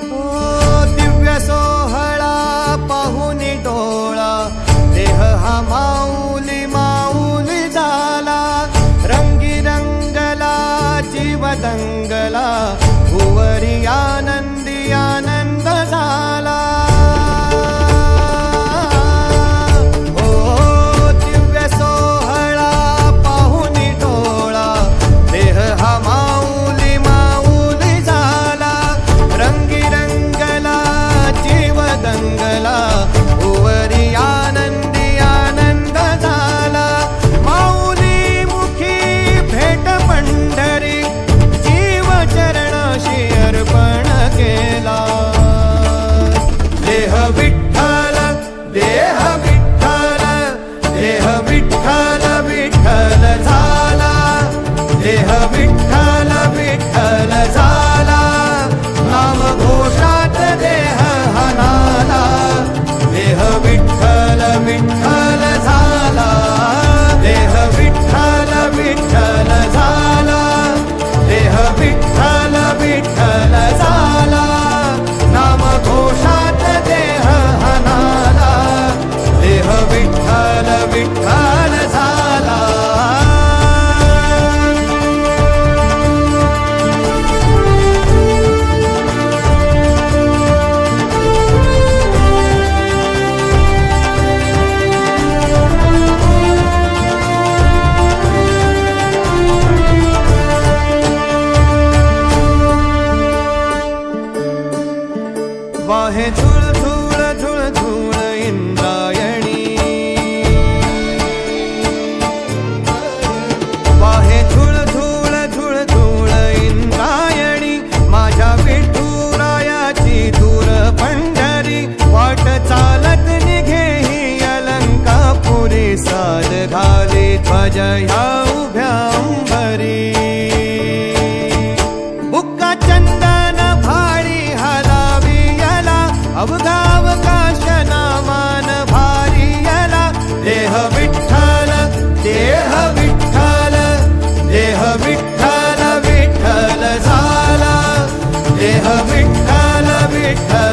Oh. वाहे झुळ झुळ झुळ झुळ इंद्रायणी वाहे झुळ झुळ झुळ झुळ इंद्रायणी माझ्या विठुरायाची दूर पंढरी वाट चालत निघे अलंका अलंकापुरी साध घाली ध्वजया விட்டல விட்டல